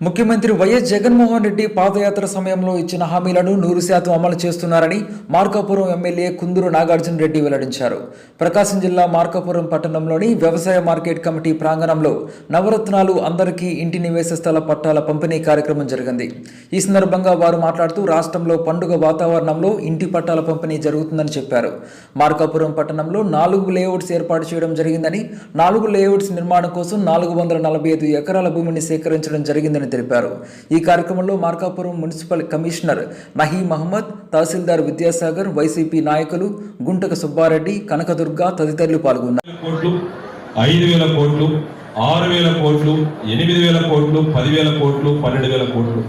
ముఖ్యమంత్రి వైఎస్ జగన్మోహన్ రెడ్డి పాదయాత్ర సమయంలో ఇచ్చిన హామీలను నూరు శాతం అమలు చేస్తున్నారని మార్కాపురం ఎమ్మెల్యే కుందూరు నాగార్జున రెడ్డి వెల్లడించారు. ప్రకాశం జిల్లా మార్కాపురం పట్టణంలోని వ్యవసాయ మార్కెట్ కమిటీ ప్రాంగణంలో నవరత్నాలు అందరికీ ఇంటి నివేశ స్థల పట్టాల పంపిణీ కార్యక్రమం జరిగింది. ఈ సందర్భంగా వారు మాట్లాడుతూ రాష్ట్రంలో పండుగ వాతావరణంలో ఇంటి పట్టాల పంపిణీ జరుగుతుందని చెప్పారు. మార్కాపురం పట్టణంలో నాలుగు లేఅవుట్స్ ఏర్పాటు చేయడం జరిగిందని నాలుగు లేఅవుట్స్ నిర్మాణం కోసం నాలుగు వందల నలభై ఐదు ఎకరాల భూమిని సేకరించడం జరిగిందని తెలిపారు. ఈ కార్యక్రమంలో మార్కాపురం మున్సిపల్ కమిషనర్ నహీ మహమ్మద్ తహసీల్దార్ విద్యాసాగర్ వైసీపీ నాయకులు గుంటక సుబ్బారెడ్డి కనకదుర్గ తదితరులు పాల్గొన్నారు. కోట్లు ఐదు వేల కోట్లు ఆరు వేల కోట్లు ఎనిమిది వేల కోట్లు పదివేల కోట్లు పన్నెండు వేల కోట్లు.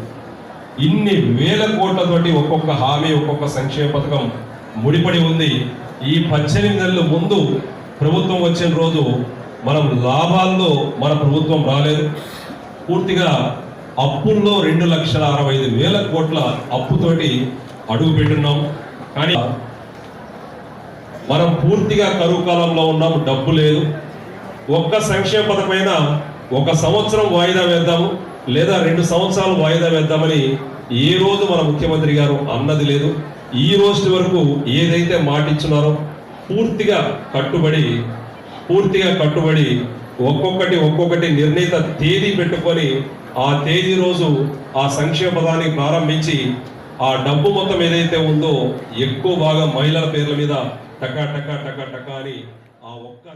ఇన్ని వేల కోట్లతోటి ఒక్కొక్క హామీ ఒక్కొక్క సంక్షేమ పథకం ముడిపడి ఉంది. ఈ పద్దెనిమిది నెలల ముందు ప్రభుత్వం వచ్చిన రోజు మనం లాభాల్లో మన ప్రభుత్వం రాలేదు. పూర్తిగా అప్పుల్లో రెండు లక్షల అరవై ఐదు వేల కోట్ల అప్పుతోటి అడుగు పెట్టున్నాం కానీ మనం పూర్తిగా కరువు కాలంలో ఉన్నాము డబ్బు లేదు. ఒక్క సంక్షేమ పథకమైన ఒక సంవత్సరం వాయిదా వేద్దాము లేదా రెండు సంవత్సరాలు వాయిదా వేద్దామని ఏ రోజు మన ముఖ్యమంత్రి గారు అన్నది లేదు. ఈ రోజు వరకు ఏదైతే మాటిచ్చున్నారో పూర్తిగా కట్టుబడి పూర్తిగా కట్టుబడి ఒక్కొక్కటి ఒక్కొక్కటి నిర్ణీత తేదీ పెట్టుకొని ఆ తేదీ రోజు ఆ సంక్షేమ పదాన్ని ప్రారంభించి ఆ డబ్బు మొత్తం ఏదైతే ఉందో ఎక్కువ భాగం మహిళల పేర్ల మీద టకా టకా టకా టకా అని ఆ ఒక్క